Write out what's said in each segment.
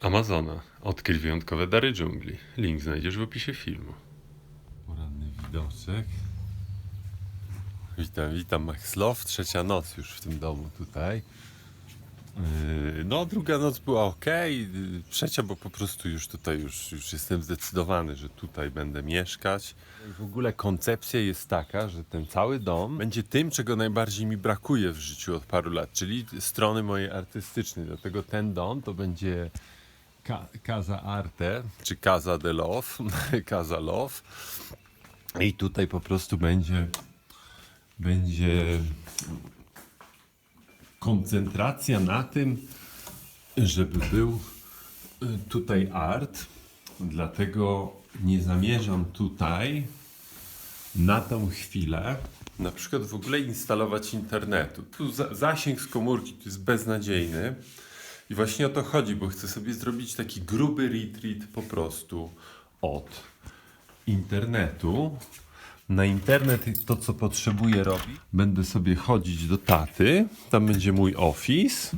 Amazona. Odkryj wyjątkowe dary dżungli. Link znajdziesz w opisie filmu. Poranny widoczek. Witam, witam Max Love. Trzecia noc już w tym domu tutaj. Yy, No, druga noc była ok. Trzecia, bo po prostu już tutaj już, już jestem zdecydowany, że tutaj będę mieszkać. W ogóle koncepcja jest taka, że ten cały dom będzie tym, czego najbardziej mi brakuje w życiu od paru lat, czyli strony mojej artystycznej. Dlatego ten dom to będzie Ka- Casa Arte, czy Casa de Love, Casa Love. I tutaj po prostu będzie będzie koncentracja na tym, żeby był y, tutaj art. Dlatego nie zamierzam tutaj na tą chwilę na przykład w ogóle instalować internetu. Tu za, zasięg z komórki tu jest beznadziejny. I właśnie o to chodzi, bo chcę sobie zrobić taki gruby retreat po prostu od internetu. Na internet to, co potrzebuję robić, będę sobie chodzić do taty. Tam będzie mój office.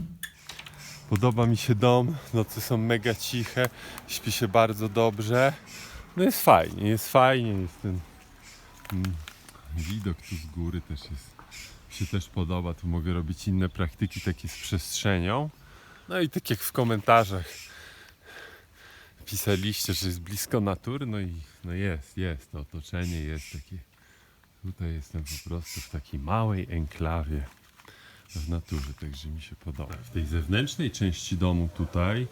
Podoba mi się dom, noce są mega ciche, śpi się bardzo dobrze. No jest fajnie, jest fajnie, jest ten mm, widok tu z góry też jest, mi się też podoba, tu mogę robić inne praktyki takie z przestrzenią. No i tak jak w komentarzach pisaliście, że jest blisko natury, no i no jest, jest, to otoczenie jest takie, tutaj jestem po prostu w takiej małej enklawie w naturze, także mi się podoba. W tej zewnętrznej części domu tutaj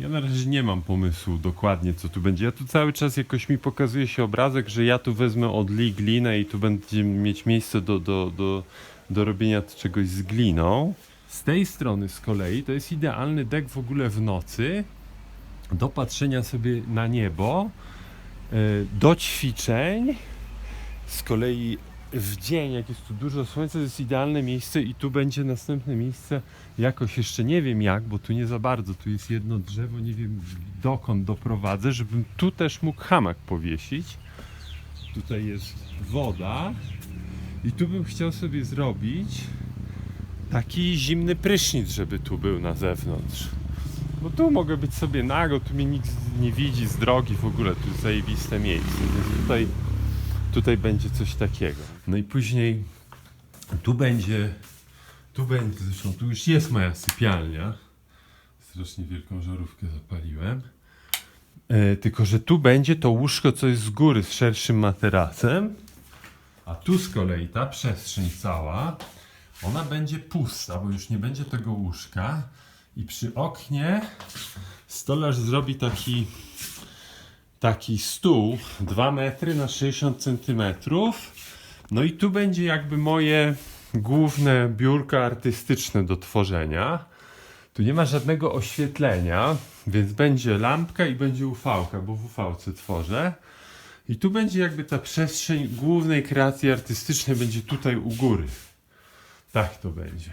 ja na razie nie mam pomysłu dokładnie co tu będzie. Ja tu cały czas jakoś mi pokazuje się obrazek, że ja tu wezmę od Lee glinę i tu będzie mieć miejsce do, do, do, do robienia czegoś z gliną. Z tej strony z kolei to jest idealny dek w ogóle w nocy do patrzenia sobie na niebo, e, do ćwiczeń. Z kolei w dzień, jak jest tu dużo słońca, to jest idealne miejsce i tu będzie następne miejsce. Jakoś jeszcze nie wiem jak, bo tu nie za bardzo. Tu jest jedno drzewo, nie wiem dokąd doprowadzę, żebym tu też mógł hamak powiesić. Tutaj jest woda i tu bym chciał sobie zrobić taki zimny prysznic, żeby tu był na zewnątrz. Bo tu mogę być sobie nago, tu mnie nikt nie widzi z drogi w ogóle, tu jest zajebiste miejsce. Więc tutaj, tutaj będzie coś takiego. No i później tu będzie, tu będzie, zresztą tu już jest moja sypialnia. Strasznie wielką żarówkę zapaliłem. E, tylko, że tu będzie to łóżko, co jest z góry, z szerszym materacem. A tu z kolei ta przestrzeń cała, ona będzie pusta, bo już nie będzie tego łóżka. I przy oknie stolarz zrobi taki, taki stół 2 metry na 60 centymetrów. No i tu będzie jakby moje główne biurko artystyczne do tworzenia. Tu nie ma żadnego oświetlenia, więc będzie lampka i będzie ufałka, bo w ufałce tworzę. I tu będzie jakby ta przestrzeń głównej kreacji artystycznej będzie tutaj u góry. Tak to będzie.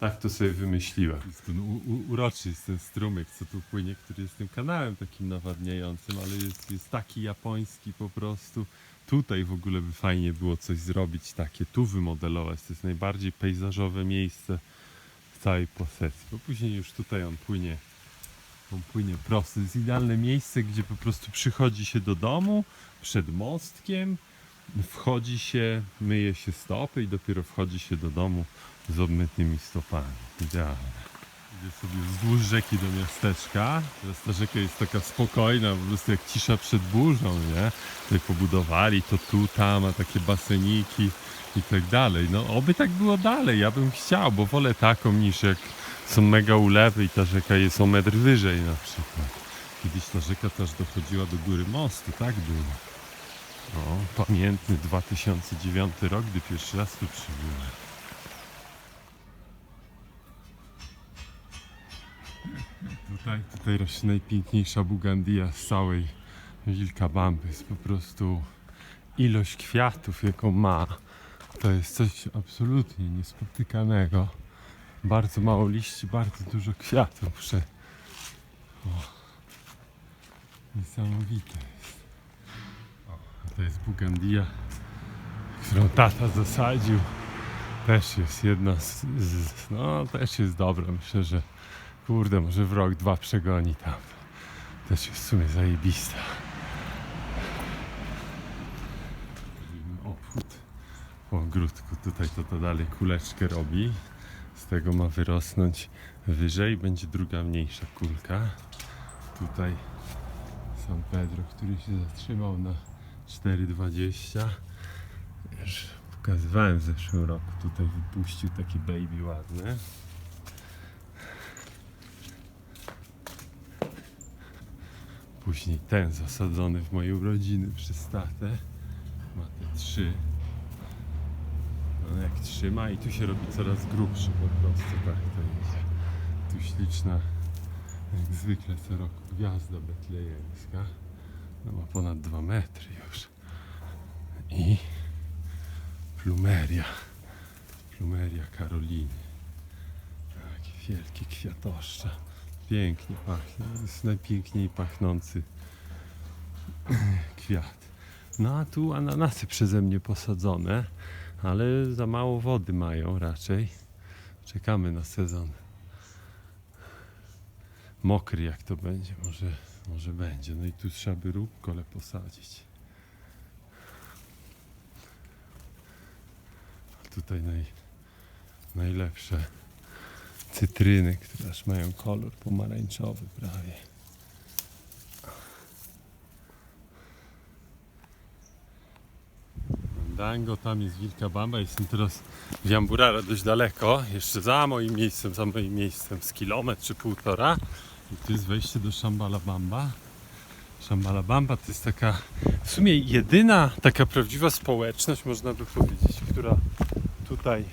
Tak to sobie wymyśliłem. Ten u, u, uroczy jest ten strumyk, co tu płynie, który jest tym kanałem takim nawadniającym, ale jest, jest taki japoński po prostu. Tutaj w ogóle by fajnie było coś zrobić takie, tu wymodelować. To jest najbardziej pejzażowe miejsce w całej posesji. Bo później już tutaj on płynie, on płynie prosto. To jest idealne miejsce, gdzie po prostu przychodzi się do domu przed mostkiem, wchodzi się, myje się stopy i dopiero wchodzi się do domu z obmytymi stopami. Idealne. Idę sobie wzdłuż rzeki do miasteczka. Teraz ta rzeka jest taka spokojna, po prostu jak cisza przed burzą, nie? Tutaj pobudowali to tu, tam, a takie baseniki i tak dalej. No oby tak było dalej, ja bym chciał, bo wolę taką niż jak są mega ulewy i ta rzeka jest o metr wyżej na przykład. Kiedyś ta rzeka też dochodziła do góry mostu, tak było. O, pamiętny 2009 rok, gdy pierwszy raz tu przybyłem. Tutaj, tutaj rośnie najpiękniejsza bugandia z całej Wilkabamby. Jest po prostu ilość kwiatów, jaką ma. To jest coś absolutnie niespotykanego. Bardzo mało liści, bardzo dużo kwiatów. Prze... O. Niesamowite jest. Bugandia, którą tata zasadził. Też jest jedna z, z, No, też jest dobra. Myślę, że kurde, może w rok, dwa przegoni tam. Też jest w sumie zajebista. Obchód po ogródku. Tutaj to, to dalej kuleczkę robi. Z tego ma wyrosnąć wyżej. Będzie druga mniejsza kulka. Tutaj San Pedro, który się zatrzymał na 4,20. Już pokazywałem w zeszłym roku. Tutaj wypuścił taki baby ładny. Później ten zasadzony w mojej urodziny przez tatę. Ma te trzy. No jak trzyma i tu się robi coraz grubszy po prostu, tak to jest. Tu śliczna, jak zwykle co roku, gwiazda betlejemska. No ma ponad 2 metry już. I plumeria. Plumeria Karoliny. Takie wielkie kwiatoszcza. Pięknie pachnie. Jest najpiękniej pachnący kwiat. No a tu ananasy przeze mnie posadzone, ale za mało wody mają raczej. Czekamy na sezon mokry jak to będzie. Może, może będzie. No i tu trzeba by rukole posadzić. A tutaj naj, najlepsze cytryny, które aż mają kolor pomarańczowy prawie. Dango, tam jest Wilka Bamba, jestem teraz w Jamburara dość daleko, jeszcze za moim miejscem, za moim miejscem z kilometr czy półtora i tu jest wejście do Shambhala Bamba. Shambhala Bamba to jest taka w sumie jedyna taka prawdziwa społeczność, można by powiedzieć, która tutaj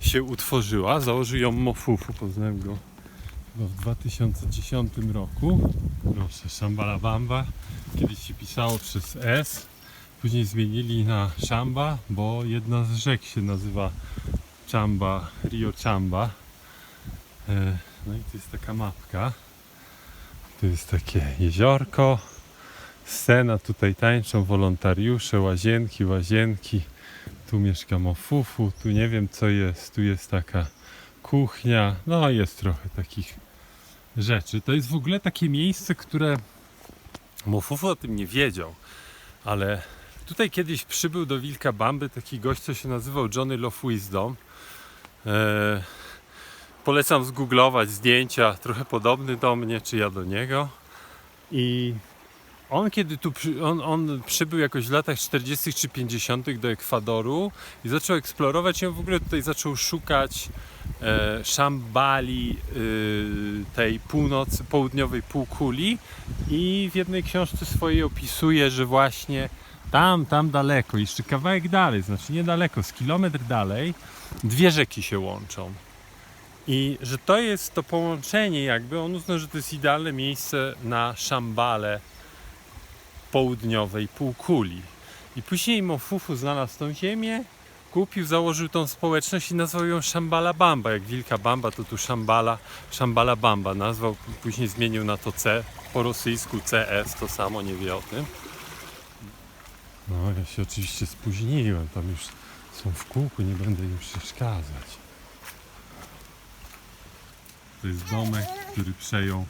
się utworzyła. Założył ją Mofufu, poznałem go w 2010 roku. Proszę, Shambhala Bamba. Kiedyś się pisało przez S, później zmienili na Shamba, bo jedna z rzek się nazywa Chamba, Rio Chamba. E, No i to jest taka mapka. Tu jest takie jeziorko, scena, tutaj tańczą wolontariusze, łazienki, łazienki. Tu mieszka Mofufu, tu nie wiem co jest, tu jest taka kuchnia, no jest trochę takich rzeczy. To jest w ogóle takie miejsce, które Mofufu o tym nie wiedział, ale tutaj kiedyś przybył do Wilka Bamby taki gość, co się nazywał Johnny Love Wisdom. Eee, polecam zgooglować zdjęcia, trochę podobny do mnie, czy ja do niego. I on kiedy tu on, on przybył jakoś w latach 40. czy 50. do Ekwadoru i zaczął eksplorować on w ogóle tutaj zaczął szukać e, szambali y, tej północy, południowej półkuli i w jednej książce swojej opisuje, że właśnie tam, tam daleko, jeszcze kawałek dalej, znaczy niedaleko, z kilometr dalej, dwie rzeki się łączą. I że to jest to połączenie jakby, on uznał, że to jest idealne miejsce na szambale południowej półkuli. I później Mofufu znalazł tą ziemię, kupił, założył tą społeczność i nazwał ją Shambhala Bamba. Jak Wilka Bamba, to tu Shambhala, Shambhala Bamba nazwał, później zmienił na to C, po rosyjsku CS, to samo, nie wie o tym. No, ja się oczywiście spóźniłem, tam już są w kółku, nie będę im przeszkadzać. To jest domek, który przejął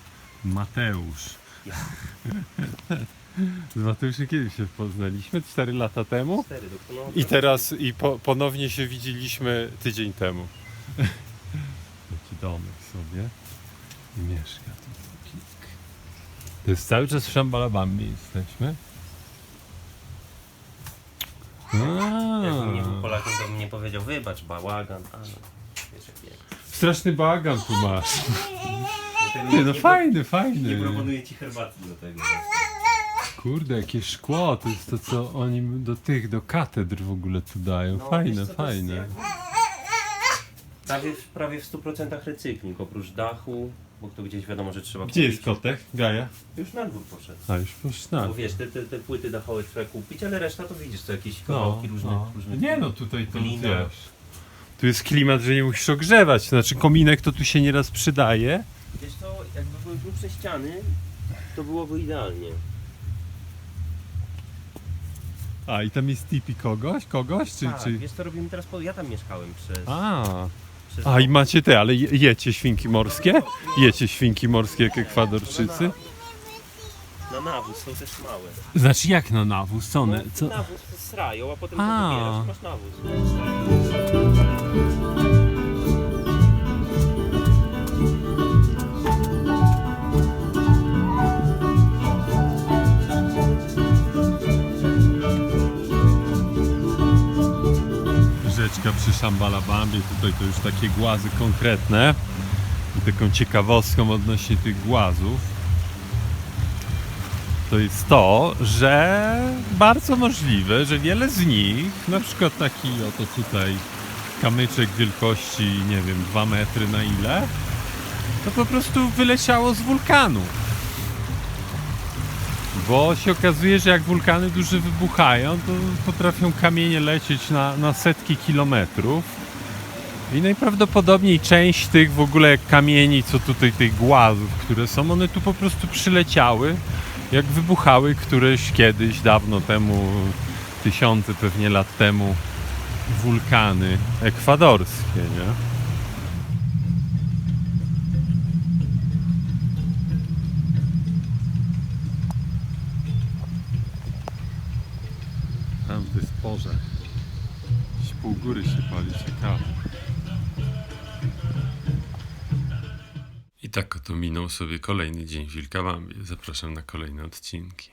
Mateusz. Z Mateuszem kiedy się poznaliśmy? 4 lata temu? Cztery, doktor. I teraz i po, ponownie się widzieliśmy tydzień temu. Taki domek sobie. I mieszka tu. To jest cały czas w Szambalabamie jesteśmy. Jakbym nie był Polakiem, to bym nie powiedział, wybacz, bałagan, a no, wiesz jak jest. Straszny bagan tu masz. Nie, no nie, fajny, Nie fajny. proponuję ci herbaty do tego. Kurde, jakie szkło, to jest to co oni do tych, do katedr w ogóle tu dają. No, Fajne, wiesz co, to jest fajne. jak- Prawie, w- prawie w 100% recykling, oprócz dachu, bo to gdzieś wiadomo, że trzeba Gdzie jest kupić. kotek? Gaja? Już na dwór poszedł. A już poszła. Bo wiesz, te, te, te płyty dachowe trzeba kupić, ale reszta to widzisz, to jakieś No, kawałki różne, no. różne. Nie no, tutaj to glina. wiesz. Tu jest klimat, że nie musisz ogrzewać. Znaczy kominek to tu się nieraz przydaje. Wiesz co, jakby były grubsze ściany, to byłoby idealnie. A i tam jest tipi kogoś? Kogoś? Czy, tak, czy... wiesz co robimy teraz, po... ja tam mieszkałem przez... A, przez a i macie te, ale je- jecie świnki morskie? Jecie świnki morskie jak ekwadorczycy? Na nawóz, są też małe. Znaczy jak na nawóz? Co one? Co? Nawóz srają, a potem A. to wybierasz masz nawóz. Rzeczka przy Szambalabambie, tutaj to już takie głazy konkretne. I taką ciekawostką odnośnie tych głazów to jest to, że bardzo możliwe, że wiele z nich, na przykład taki oto tutaj kamyczek wielkości, nie wiem, 2 metry na ile, to po prostu wyleciało z wulkanu. Bo się okazuje, że jak wulkany duże wybuchają, to potrafią kamienie lecieć na, na setki kilometrów. I najprawdopodobniej część tych w ogóle kamieni, co tutaj, tych głazów, które są, one tu po prostu przyleciały, jak wybuchały któreś kiedyś, dawno temu, tysiące pewnie lat temu, wulkany ekwadorskie, nie? Tam to jest pół góry się pali, ciekawe. I tak oto minął sobie kolejny dzień w Wilkawambie. Zapraszam na kolejne odcinki.